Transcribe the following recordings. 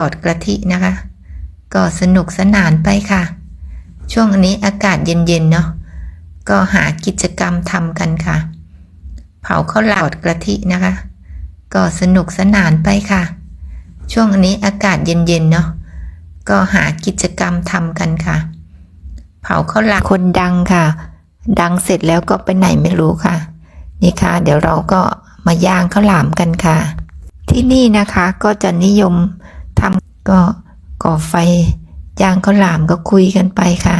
อดกะทินะคะ ก็สนุกสนานไปค่ะ ช่วงนี้อากาศเย็นๆเนาะก็หากิจกรรมทำกันค่ะ เผาข้าวหลอดกะทินะคะ ก็สนุกสนานไปค่ะ ช่วงนี้อากาศเย็นๆเนาะก็หากิจกรรมทำกันค่ะ เผาข้าวหลามคนดังค่ะ ดังเสร็จแล้วก็ไปไหนไม่รู้ค่ะ นี่ค่ะ เดี๋ยวเราก็มาย่างข้าวหลามกันค่ะ ที่นี่นะคะก็จะนิยม ก็ก่อไฟย่างข้าวหลามก็คุยกันไปค่ะ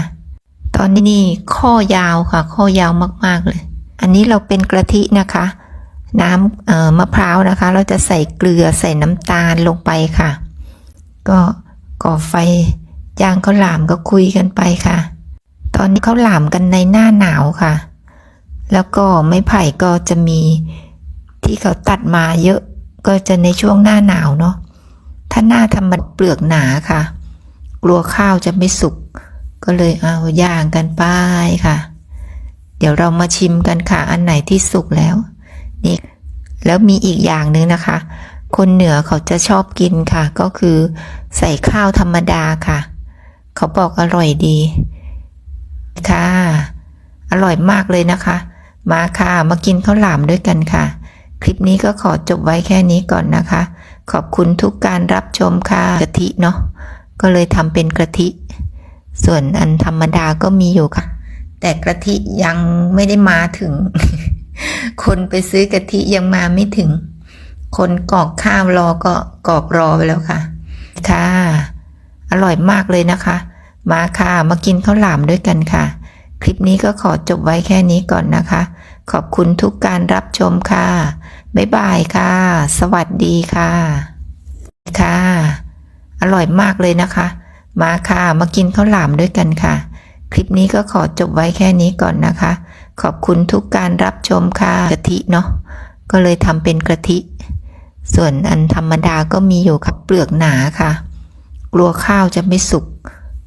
ตอนนี้นี่ข้อยาวค่ะ ข้อยาวมากๆเลย อันนี้เราเป็นกะทินะคะ น้ำมะพร้าวนะคะ เราจะใส่เกลือใส่น้ำตาลลงไปค่ะ ก็ก่อไฟย่างข้าวหลามก็คุยกันไปค่ะ ตอนนี้ข้าวหลามกันในหน้าหนาวค่ะ แล้วก็ไม้ไผ่ก็จะมีที่เขาตัดมาเยอะก็จะในช่วงหน้าหนาวเนาะ ถ้าหน้าทำมันเปลือกหนาค่ะ กลัวข้าวจะไม่สุก ก็เลยเอาย่างกันไปค่ะ เดี๋ยวเรามาชิมกันค่ะ อันไหนที่สุกแล้ว นี่ แล้วมีอีกอย่างหนึ่งนะคะ คนเหนือเขาจะชอบกินค่ะ ก็คือใส่ข้าวธรรมดาค่ะ เขาบอกอร่อยดี ค่ะ อร่อยมากเลยนะคะ มาค่ะ มากินข้าวหลามด้วยกันค่ะ คลิปนี้ก็ขอจบไว้แค่นี้ก่อนนะคะ ขอบคุณทุกการรับชมค่ะกะทิเนาะก็เลยทำเป็นกะทิ ส่วนอันธรรมดาก็มีอยู่ค่ะ แต่กะทิยังไม่ได้มาถึง คนไปซื้อกะทิยังมาไม่ถึง คนกรอกข้าวรอก็กรอกรอไปแล้วค่ะ ค่ะ อร่อยมากเลยนะคะ มาค่ะมากินข้าวหลามด้วยกันค่ะ คลิปนี้ก็ขอจบไว้แค่นี้ก่อนนะคะ ขอบคุณทุกการรับชมค่ะ บ๊ายบายค่ะ สวัสดีค่ะ ค่ะ อร่อยมากเลยนะคะ มาค่ะ มากินข้าวหลามด้วยกันค่ะ คลิปนี้ก็ขอจบไว้แค่นี้ก่อนนะคะ ขอบคุณทุกการรับชมค่ะกะทิเนาะ ก็เลยทำเป็นกะทิ ส่วนอันธรรมดาก็มีอยู่ค่ะเปลือกหนาค่ะ กลัวข้าวจะไม่สุก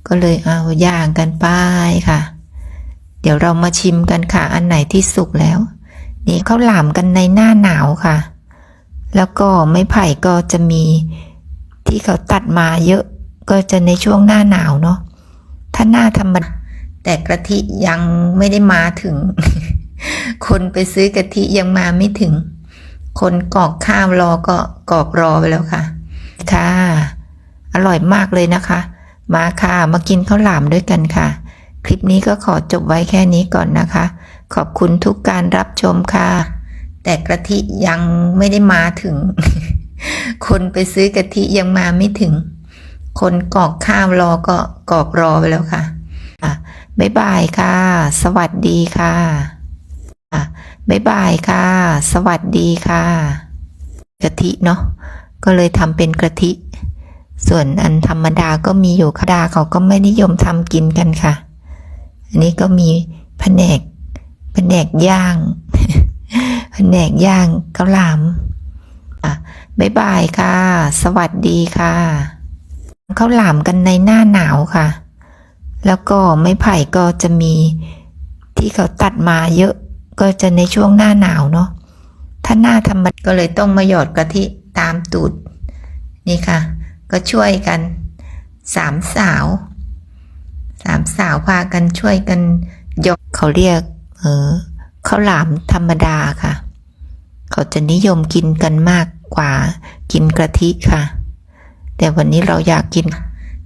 ก็เลยเอาย่างกันไปค่ะ เดี๋ยวเรามาชิมกันค่ะ อันไหนที่สุกแล้ว นี่เขาหลามกันในหน้าหนาวค่ะ แล้วก็ไม้ไผ่ก็จะมีที่เขาตัดมาเยอะก็จะในช่วงหน้าหนาวเนาะถ้าหน้าธรรมดาแต่กะทิยังไม่ได้มาถึง คนไปซื้อกะทิยังมาไม่ถึง คนกรอกข้าวรอก็กรอกรอไปแล้วค่ะ ค่ะ อร่อยมากเลยนะคะ มาค่ะ มากินข้าวหลามด้วยกันค่ะ คลิปนี้ก็ขอจบไว้แค่นี้ก่อนนะคะ ขอบคุณทุกการรับชมค่ะ แต่กะทิยังไม่ได้มาถึง คนไปซื้อกะทิยังมาไม่ถึง คนกรอกข้าวรอก็กรอกรอไปแล้วค่ะบ๊ายบายค่ะ สวัสดีค่ะบ๊ายบายค่ะ สวัสดีค่ะกะทิเนาะก็เลยทำเป็นกะทิ ส่วนอันธรรมดาก็มีอยู่ค่ะดาเขาก็ไม่นิยมทำกินกันค่ะ อันนี้ก็มีแผนก แผนกย่างแผนกย่างข้าวหลามอะบ๊ายบายค่ะ สวัสดีค่ะข้าวหลามกันในหน้าหนาวค่ะ แล้วก็ไม้ไผ่ก็จะมีที่เขาตัดมาเยอะก็จะในช่วงหน้าหนาวเนาะถ้าหน้าธรรมดาก็เลยต้องมาหยอดกะทิตามตูด นี่ค่ะ ก็ช่วยกันสามสาว สามสาวพากันช่วยกันยกเขาเรียก เออข้าวหลามธรรมดาค่ะ เขาจะนิยมกินกันมากกว่า กินกะทิค่ะ แต่วันนี้เราอยากกิน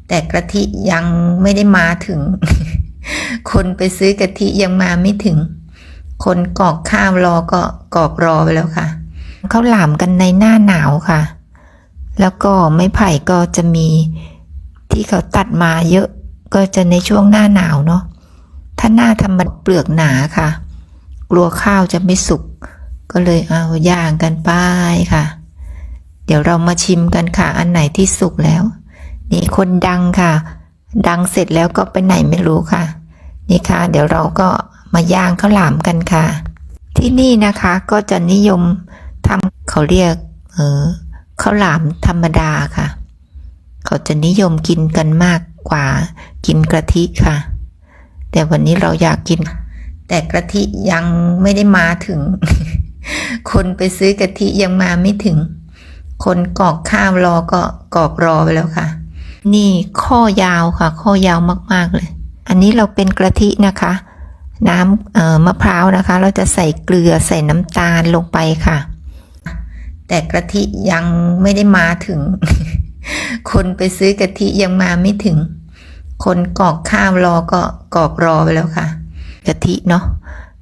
แต่กะทิยังไม่ได้มาถึง คนไปซื้อกะทิยังมาไม่ถึง คนกรอกข้าวรอก็กรอกรอไปแล้วค่ะข้าวหลามกันในหน้าหนาวค่ะ แล้วก็ไม้ไผ่ก็จะมีที่เขาตัดมาเยอะก็จะในช่วงหน้าหนาวเนาะ ถ้าหน้าทำมันเปลือกหนาค่ะ กลัวข้าวจะไม่สุก ก็เลยเอาย่างกันไปค่ะ เดี๋ยวเรามาชิมกันค่ะ อันไหนที่สุกแล้ว นี่คนดังค่ะ ดังเสร็จแล้วก็ไปไหนไม่รู้ค่ะ นี่ค่ะ เดี๋ยวเราก็มาย่างข้าวหลามกันค่ะ ที่นี่นะคะก็จะนิยมทำเขาเรียก เออข้าวหลามธรรมดาค่ะ เขาจะนิยมกินกันมากกว่า กินกะทิค่ะ แต่วันนี้เราอยากกิน แต่กะทิยังไม่ได้มาถึง คนไปซื้อกะทิยังมาไม่ถึง คนกรอกข้าวรอก็กรอกรอไปแล้วค่ะ นี่ข้อยาวค่ะ ข้อยาวมากๆเลย อันนี้เราเป็นกะทินะคะ น้ำมะพร้าวนะคะ เราจะใส่เกลือใส่น้ำตาลลงไปค่ะ แต่กะทิยังไม่ได้มาถึง คนไปซื้อกะทิยังมาไม่ถึง คนกอกข้าวรอก็กอกรอไปแล้วค่ะ กะทิเนาะ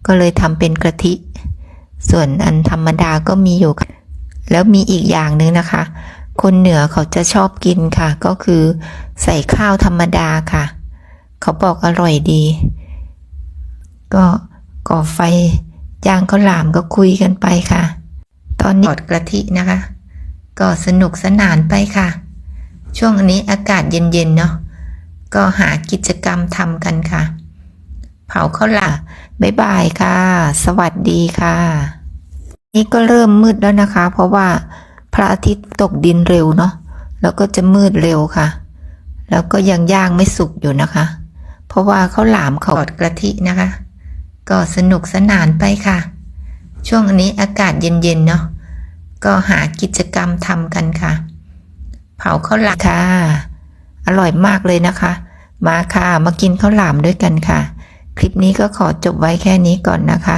ก็เลยทำเป็นกะทิ ส่วนอันธรรมดาก็มีอยู่ แล้วมีอีกอย่างหนึ่งนะคะ คนเหนือเขาจะชอบกินค่ะ ก็คือใส่ข้าวธรรมดาค่ะ เขาบอกอร่อยดี ก็ก่อไฟย่างข้าวหลามก็คุยกันไปค่ะ ตอนนี้ทอดกะทินะคะ ก็สนุกสนานไปค่ะ ช่วงนี้อากาศเย็นๆเนาะ ก็หากิจกรรมทำกันค่ะ เผาข้าวหลามบ๊ายบายค่ะ สวัสดีค่ะ นี่ก็เริ่มมืดแล้วนะคะ เพราะว่าพระอาทิตย์ตกดินเร็วเนาะแล้วก็จะมืดเร็วค่ะ แล้วก็ยังย่างไม่สุกอยู่นะคะ เพราะว่าข้าวหลามเขาอดกะทินะคะ ก็สนุกสนานไปค่ะ ช่วงนี้อากาศเย็นๆเนาะก็หากิจกรรมทำกันค่ะ เผาข้าวหลามค่ะ อร่อยมากเลยนะคะ มาค่ะมากินข้าวหลามด้วยกันค่ะ คลิปนี้ก็ขอจบไว้แค่นี้ก่อนนะคะ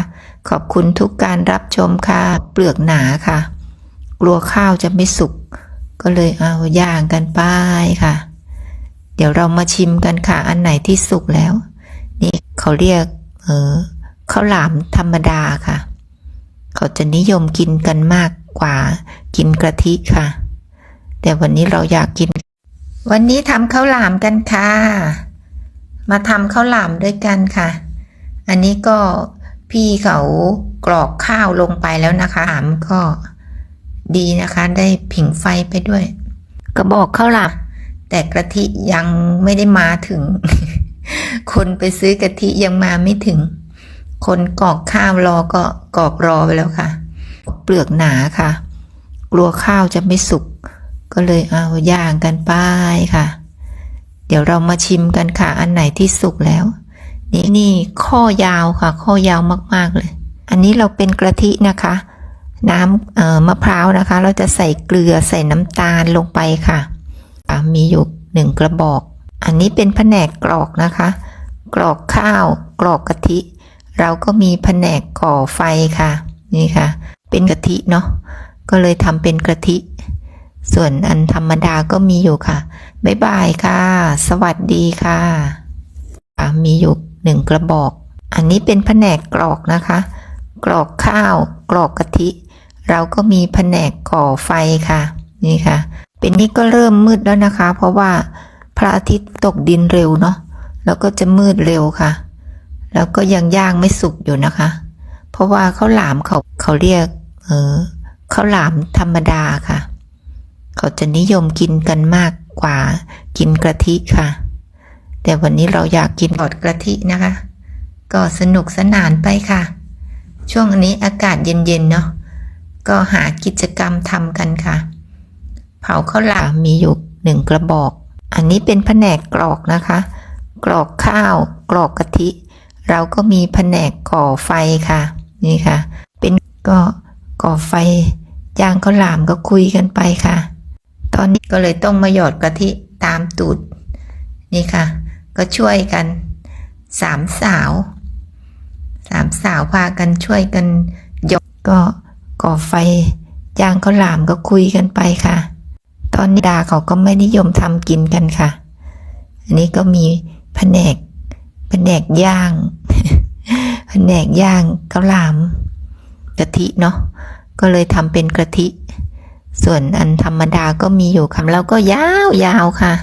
ขอบคุณทุกการรับชมค่ะ เปลือกหนาค่ะ กลัวข้าวจะไม่สุก ก็เลยเอาย่างกันไปค่ะ เดี๋ยวเรามาชิมกันค่ะ อันไหนที่สุกแล้ว นี่เขาเรียก เออข้าวหลามธรรมดาค่ะ เขาจะนิยมกินกันมากกว่า กินกะทิค่ะ แต่วันนี้เราอยากกิน วันนี้ทำข้าวหลามกันค่ะ มาทำข้าวหลามด้วยกันค่ะ อันนี้ก็พี่เขากรอกข้าวลงไปแล้วนะคะหลามก็ดีนะคะ ได้ผิงไฟไปด้วย กระบอกข้าวหลามแต่กะทิยังไม่ได้มาถึง คนไปซื้อกะทิยังมาไม่ถึง คนกรอกข้าวรอก็กรอกรอไปแล้วค่ะ เปลือกหนาค่ะ กลัวข้าวจะไม่สุก ก็เลยเอาย่างกันไปค่ะ เดี๋ยวเรามาชิมกันค่ะ อันไหนที่สุกแล้ว นี่นี่ข้อยาวค่ะ ข้อยาวมาก ๆ เลย อันนี้เราเป็นกะทินะคะ น้ำมะพร้าวนะคะ เราจะใส่เกลือใส่น้ำตาลลงไปค่ะอะมีอยู่หนึ่งกระบอก อันนี้เป็นแผนกกรอกนะคะ กรอกข้าว กรอกกะทิ เราก็มีแผนกก่อไฟค่ะ นี่ค่ะ เป็นกะทิเนาะก็เลยทำเป็นกะทิ ส่วนอันธรรมดาก็มีอยู่ค่ะ บ๊ายบายค่ะ สวัสดีค่ะะมีอยู่หนึ่งกระบอก อันนี้เป็นแผนกกรอกนะคะ กรอกข้าว กรอกกะทิ เราก็มีแผนกก่อไฟค่ะ นี่ค่ะ เป็นนี่ก็เริ่มมืดแล้วนะคะ เพราะว่าพระอาทิตย์ตกดินเร็วเนาะ แล้วก็จะมืดเร็วค่ะ แล้วก็ยังย่างไม่สุกอยู่นะคะ เพราะว่าข้าวหลามเขาเขาเรียก เออข้าวหลามธรรมดาค่ะ เขาจะนิยมกินกันมากกว่ากินกะทิค่ะ แต่วันนี้เราอยากกินทอดกะทินะคะ ก็สนุกสนานไปค่ะ ช่วงนี้อากาศเย็นๆเนาะก็หากิจกรรมทำกันค่ะ เผาข้าวหลามมีอยู่หนึ่งกระบอก อันนี้เป็นแผนกกรอกนะคะ กรอกข้าวกรอกกะทิ เราก็มีแผนกก่อไฟค่ะ นี่ค่ะ เป็นก็ก่อไฟย่างข้าวหลามก็คุยกันไปค่ะ ตอนนี้ก็เลยต้องมาหยอดกะทิตามตูด นี่ค่ะ ก็ช่วยกันสามสาวสามสาวพากันช่วยกันหยกก็ก่อไฟย่างข้าวหลามก็คุยกันไปค่ะ ตอนนี้ดาเขาก็ไม่นิยมทำกินกันค่ะ อันนี้ก็มีแผนกแผนกย่างแผนกย่างข้าวหลามกะทิเนาะก็เลยทำเป็นกะทิ ส่วนอันธรรมดาก็มีอยู่ค่ะแล้วก็ยาวยาวค่ะ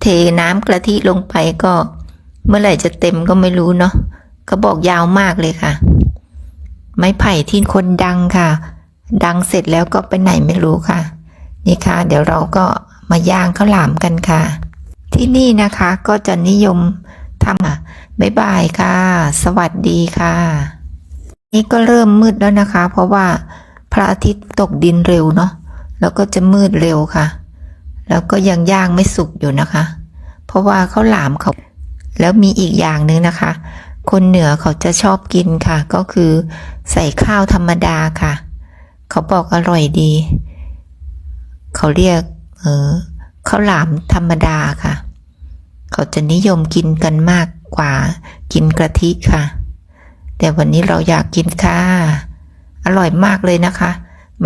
เทน้ำกะทิลงไปก็ เมื่อไหร่จะเต็มก็ไม่รู้เนาะก็บอกยาวมากเลยค่ะ ไม้ไผ่ที่คนดังค่ะ ดังเสร็จแล้วก็ไปไหนไม่รู้ค่ะ นี่ค่ะ เดี๋ยวเราก็มาย่างข้าวหลามกันค่ะ ที่นี่นะคะก็จะนิยมทำอะบ๊ายบายค่ะ สวัสดีค่ะ นี่ก็เริ่มมืดแล้วนะคะ เพราะว่าพระอาทิตย์ตกดินเร็วเนาะ แล้วก็จะมืดเร็วค่ะ แล้วก็ยังย่างไม่สุกอยู่นะคะ เพราะว่าข้าวหลามเขา แล้วมีอีกอย่างหนึ่งนะคะ คนเหนือเขาจะชอบกินค่ะ ก็คือ ใส่ข้าวธรรมดาค่ะ เขาบอกอร่อยดี เขาเรียก เออข้าวหลามธรรมดาค่ะ เขาจะนิยมกินกันมากกว่า กินกะทิค่ะ แต่วันนี้เราอยากกินค่ะ อร่อยมากเลยนะคะ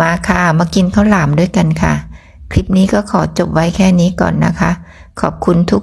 มาค่ะ มากินข้าวหลามด้วยกันค่ะ คลิปนี้ก็ขอจบไว้แค่นี้ก่อนนะคะ ขอบคุณทุก